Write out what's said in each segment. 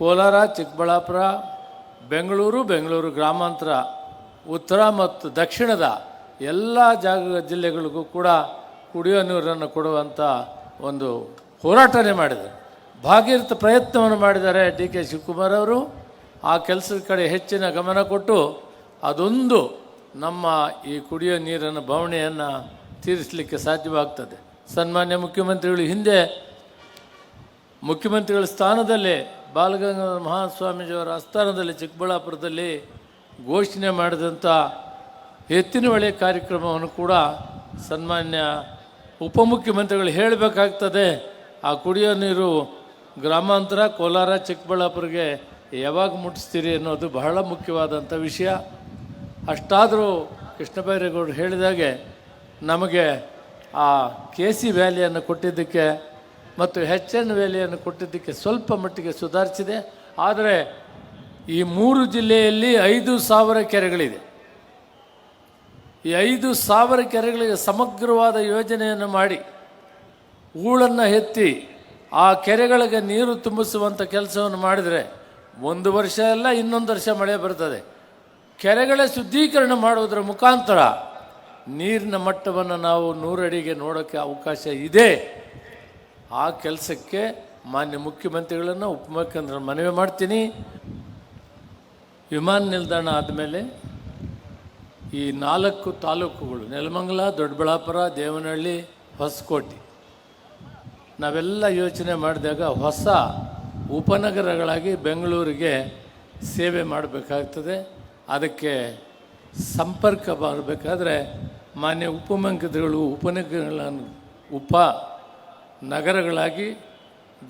ಕೋಲಾರ, ಚಿಕ್ಕಬಳ್ಳಾಪುರ, ಬೆಂಗಳೂರು ಬೆಂಗಳೂರು ಗ್ರಾಮಾಂತರ, ಉತ್ತರ ಮತ್ತು ದಕ್ಷಿಣದ ಎಲ್ಲ ಜಾಗ ಜಿಲ್ಲೆಗಳಿಗೂ ಕೂಡ ಕುಡಿಯೋ ನೀರನ್ನು ಕೊಡುವಂಥ ಒಂದು ಹೋರಾಟನೇ ಮಾಡಿದರು. ಭಾಗೀರಥ ಪ್ರಯತ್ನವನ್ನು ಮಾಡಿದ್ದಾರೆ ಡಿ ಕೆ ಶಿವಕುಮಾರ್ ಅವರು. ಆ ಕೆಲಸದ ಕಡೆ ಹೆಚ್ಚಿನ ಗಮನ ಕೊಟ್ಟು ಅದೊಂದು ನಮ್ಮ ಈ ಕುಡಿಯೋ ನೀರಿನ ಬವಣೆಯನ್ನು ತೀರಿಸಲಿಕ್ಕೆ ಸಾಧ್ಯವಾಗ್ತದೆ. ಸನ್ಮಾನ್ಯ ಮುಖ್ಯಮಂತ್ರಿಗಳು, ಹಿಂದೆ ಮುಖ್ಯಮಂತ್ರಿಗಳ ಸ್ಥಾನದಲ್ಲಿ ಬಾಲಗಂಗಾಧರ ಮಹಾಸ್ವಾಮೀಜಿಯವರ ಆಸ್ಥಾನದಲ್ಲಿ ಚಿಕ್ಕಬಳ್ಳಾಪುರದಲ್ಲಿ ಘೋಷಣೆ ಮಾಡಿದಂಥ ಎತ್ತಿನ ಕಾರ್ಯಕ್ರಮವನ್ನು ಕೂಡ ಸನ್ಮಾನ್ಯ ಉಪಮುಖ್ಯಮಂತ್ರಿಗಳು ಹೇಳಬೇಕಾಗ್ತದೆ. ಆ ಕುಡಿಯೋ ನೀರು ಗ್ರಾಮಾಂತರ ಕೋಲಾರ ಚಿಕ್ಕಬಳ್ಳಾಪುರಿಗೆ ಯಾವಾಗ ಮುಟ್ಟಿಸ್ತೀರಿ ಅನ್ನೋದು ಬಹಳ ಮುಖ್ಯವಾದಂಥ ವಿಷಯ. ಅಷ್ಟಾದರೂ ಕೃಷ್ಣ ಬೈರೇಗೌಡರು ಹೇಳಿದಾಗೆ ನಮಗೆ ಆ ಕೆ ಸಿ ವ್ಯಾಲಿಯನ್ನು ಕೊಟ್ಟಿದ್ದಕ್ಕೆ ಮತ್ತು ಹೆಚ್ಚಿನ ಎನ್ ವ್ಯಾಲಿಯನ್ನು ಕೊಟ್ಟಿದ್ದಕ್ಕೆ ಸ್ವಲ್ಪ ಮಟ್ಟಿಗೆ ಸುಧಾರಿಸಿದೆ. ಆದರೆ ಈ ಮೂರು ಜಿಲ್ಲೆಯಲ್ಲಿ ಐದು ಸಾವಿರ ಕೆರೆಗಳಿದೆ. ಈ ಐದು ಸಾವಿರ ಕೆರೆಗಳಿಗೆ ಸಮಗ್ರವಾದ ಯೋಜನೆಯನ್ನು ಮಾಡಿ ಹೂಳನ್ನು ಎತ್ತಿ ಆ ಕೆರೆಗಳಿಗೆ ನೀರು ತುಂಬಿಸುವಂಥ ಕೆಲಸವನ್ನು ಮಾಡಿದರೆ ಒಂದು ವರ್ಷ ಅಲ್ಲ, ಇನ್ನೊಂದು ವರ್ಷ ಮಳೆ ಬರ್ತದೆ. ಕೆರೆಗಳ ಶುದ್ಧೀಕರಣ ಮಾಡುವುದರ ಮುಖಾಂತರ ನೀರಿನ ಮಟ್ಟವನ್ನು ನಾವು ನೂರಡಿಗೆ ನೋಡೋಕ್ಕೆ ಅವಕಾಶ ಇದೆ. ಆ ಕೆಲಸಕ್ಕೆ ಮಾನ್ಯ ಮುಖ್ಯಮಂತ್ರಿಗಳನ್ನು ಉಪಮುಖ್ಯಮಂತ್ರಿ ಮನವಿ ಮಾಡ್ತೀನಿ. ವಿಮಾನ ನಿಲ್ದಾಣ ಆದಮೇಲೆ ಈ ನಾಲ್ಕು ತಾಲೂಕುಗಳು, ನೆಲಮಂಗಲ, ದೊಡ್ಡಬಳ್ಳಾಪುರ, ದೇವನಹಳ್ಳಿ, ಹೊಸಕೋಟೆ. ನಾವೆಲ್ಲ ಯೋಚನೆ ಮಾಡಿದಾಗ ಹೊಸ ಉಪನಗರಗಳಾಗಿ ಬೆಂಗಳೂರಿಗೆ ಸೇವೆ ಮಾಡಬೇಕಾಗ್ತದೆ. ಅದಕ್ಕೆ ಸಂಪರ್ಕ ಬರಬೇಕಾದ್ರೆ ಮಾನ್ಯ ಉಪಮುಖ್ಯಮಂತ್ರಿಗಳು ಉಪನಗರಗಳನ್ನು ಉಪ ನಗರಗಳಾಗಿ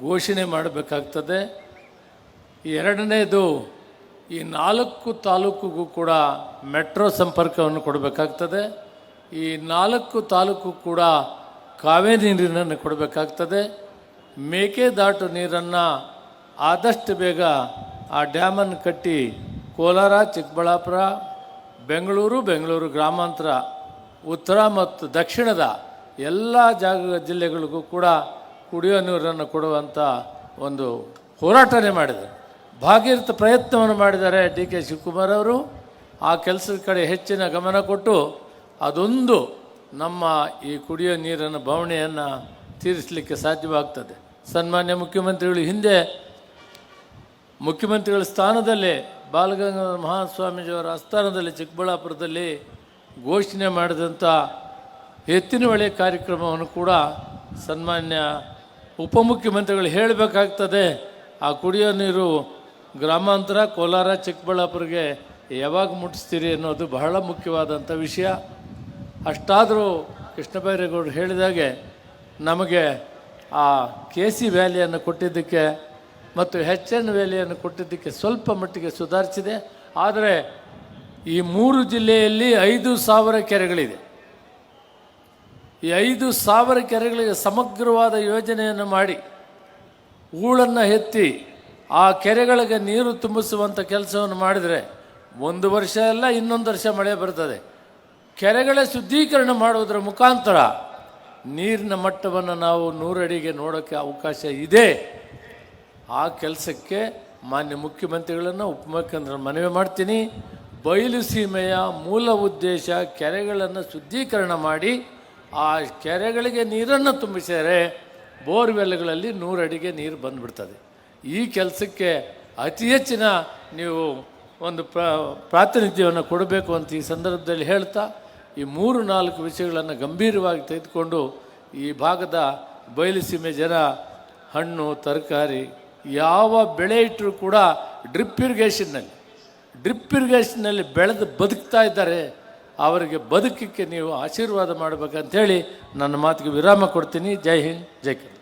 ಘೋಷಣೆ ಮಾಡಬೇಕಾಗ್ತದೆ. ಎರಡನೇದು, ಈ ನಾಲ್ಕು ತಾಲೂಕಿಗೂ ಕೂಡ ಮೆಟ್ರೋ ಸಂಪರ್ಕವನ್ನು ಕೊಡಬೇಕಾಗ್ತದೆ. ಈ ನಾಲ್ಕು ತಾಲೂಕು ಕೂಡ ಕಾವೇರಿ ನೀರನ್ನು ಕೊಡಬೇಕಾಗ್ತದೆ. ಮೇಕೆದಾಟು ನೀರನ್ನು ಆದಷ್ಟು ಬೇಗ ಆ ಡ್ಯಾಮನ್ನು ಕಟ್ಟಿ ಕೋಲಾರ, ಚಿಕ್ಕಬಳ್ಳಾಪುರ, ಬೆಂಗಳೂರು ಬೆಂಗಳೂರು ಗ್ರಾಮಾಂತರ, ಉತ್ತರ ಮತ್ತು ದಕ್ಷಿಣದ ಎಲ್ಲ ಜಾಗ ಜಿಲ್ಲೆಗಳಿಗೂ ಕೂಡ ಕುಡಿಯೋ ನೀರನ್ನು ಕೊಡುವಂಥ ಒಂದು ಹೋರಾಟನೇ ಮಾಡಿದರು. ಭಾಗೀರಥ ಪ್ರಯತ್ನವನ್ನು ಮಾಡಿದ್ದಾರೆ ಡಿ ಕೆ ಶಿವಕುಮಾರ್ ಅವರು. ಆ ಕೆಲಸದ ಕಡೆ ಹೆಚ್ಚಿನ ಗಮನ ಕೊಟ್ಟು ಅದೊಂದು ನಮ್ಮ ಈ ಕುಡಿಯೋ ನೀರಿನ ಬವಣೆಯನ್ನು ತೀರಿಸಲಿಕ್ಕೆ ಸಾಧ್ಯವಾಗ್ತದೆ. ಸನ್ಮಾನ್ಯ ಮುಖ್ಯಮಂತ್ರಿಗಳು ಹಿಂದೆ ಮುಖ್ಯಮಂತ್ರಿಗಳ ಸ್ಥಾನದಲ್ಲಿ ಬಾಲಗಂಗಾಧರ ಮಹಾಸ್ವಾಮೀಜಿಯವರ ಆಸ್ಥಾನದಲ್ಲಿ ಚಿಕ್ಕಬಳ್ಳಾಪುರದಲ್ಲಿ ಘೋಷಣೆ ಮಾಡಿದಂಥ ಎತ್ತಿನ ಹೊಳೆ ಕಾರ್ಯಕ್ರಮವನ್ನು ಕೂಡ ಸನ್ಮಾನ್ಯ ಉಪಮುಖ್ಯಮಂತ್ರಿಗಳು ಹೇಳಬೇಕಾಗ್ತದೆ. ಆ ಕುಡಿಯೋ ನೀರು ಗ್ರಾಮಾಂತರ ಕೋಲಾರ ಚಿಕ್ಕಬಳ್ಳಾಪುರಿಗೆ ಯಾವಾಗ ಮುಟ್ಟಿಸ್ತೀರಿ ಅನ್ನೋದು ಬಹಳ ಮುಖ್ಯವಾದಂಥ ವಿಷಯ. ಅಷ್ಟಾದರೂ ಕೃಷ್ಣಬೈರೇಗೌಡರು ಹೇಳಿದಾಗೆ ನಮಗೆ ಆ ಕೆ ಸಿ ವ್ಯಾಲಿಯನ್ನು ಕೊಟ್ಟಿದ್ದಕ್ಕೆ ಮತ್ತು ಹೆಚ್ ಎನ್ ವ್ಯಾಲಿಯನ್ನು ಕೊಟ್ಟಿದ್ದಕ್ಕೆ ಸ್ವಲ್ಪ ಮಟ್ಟಿಗೆ ಸುಧಾರಿಸಿದೆ. ಆದರೆ ಈ ಮೂರು ಜಿಲ್ಲೆಯಲ್ಲಿ ಐದು ಸಾವಿರ ಕೆರೆಗಳಿದೆ. ಈ ಐದು ಸಾವಿರ ಕೆರೆಗಳಿಗೆ ಸಮಗ್ರವಾದ ಯೋಜನೆಯನ್ನು ಮಾಡಿ ಹೂಳನ್ನು ಎತ್ತಿ ಆ ಕೆರೆಗಳಿಗೆ ನೀರು ತುಂಬಿಸುವಂಥ ಕೆಲಸವನ್ನು ಮಾಡಿದರೆ ಒಂದು ವರ್ಷ ಅಲ್ಲ, ಇನ್ನೊಂದು ವರ್ಷ ಮಳೆ ಬರ್ತದೆ. ಕೆರೆಗಳ ಶುದ್ಧೀಕರಣ ಮಾಡುವುದರ ಮುಖಾಂತರ ನೀರಿನ ಮಟ್ಟವನ್ನು ನಾವು ನೂರಡಿಗೆ ನೋಡೋಕ್ಕೆ ಅವಕಾಶ ಇದೆ. ಆ ಕೆಲಸಕ್ಕೆ ಮಾನ್ಯ ಮುಖ್ಯಮಂತ್ರಿಗಳನ್ನು ಉಪಮುಖ್ಯಮಂತ್ರಿ ಮನವಿ ಮಾಡ್ತೀನಿ. ಬಯಲು ಸೀಮೆಯ ಮೂಲ ಉದ್ದೇಶ ಕೆರೆಗಳನ್ನು ಶುದ್ಧೀಕರಣ ಮಾಡಿ ಆ ಕೆರೆಗಳಿಗೆ ನೀರನ್ನು ತುಂಬಿಸಿದರೆ ಬೋರ್ವೆಲ್ಗಳಲ್ಲಿ ನೂರಡಿಗೆ ನೀರು ಬಂದುಬಿಡ್ತದೆ. ಈ ಕೆಲಸಕ್ಕೆ ಅತಿ ಹೆಚ್ಚಿನ ನೀವು ಒಂದು ಪ್ರ, ಪ್ರಾತಿನಿಧ್ಯವನ್ನು ಕೊಡಬೇಕು ಅಂತ ಈ ಸಂದರ್ಭದಲ್ಲಿ ಹೇಳ್ತಾ, ಈ ಮೂರು ನಾಲ್ಕು ವಿಷಯಗಳನ್ನು ಗಂಭೀರವಾಗಿ ತೆಗೆದುಕೊಂಡು ಈ ಭಾಗದ ಬಯಲುಸೀಮೆ ಜನ, ಹಣ್ಣು, ತರಕಾರಿ ಯಾವ ಬೆಳೆ ಇಟ್ಟರೂ ಕೂಡ ಡ್ರಿಪ್ ಇರಿಗೇಷನ್ನಲ್ಲಿ ಡ್ರಿಪ್ ಇರಿಗೇಷನ್ನಲ್ಲಿ ಬೆಳೆದು ಬದುಕ್ತಾ ಇದ್ದಾರೆ. ಅವರಿಗೆ ಬದುಕಕ್ಕೆ ನೀವು ಆಶೀರ್ವಾದ ಮಾಡಬೇಕಂತೇಳಿ ನನ್ನ ಮಾತಿಗೆ ವಿರಾಮ ಕೊಡ್ತೀನಿ. ಜೈ ಹಿಂದ್ ಜೈ ಕನ್ನಡ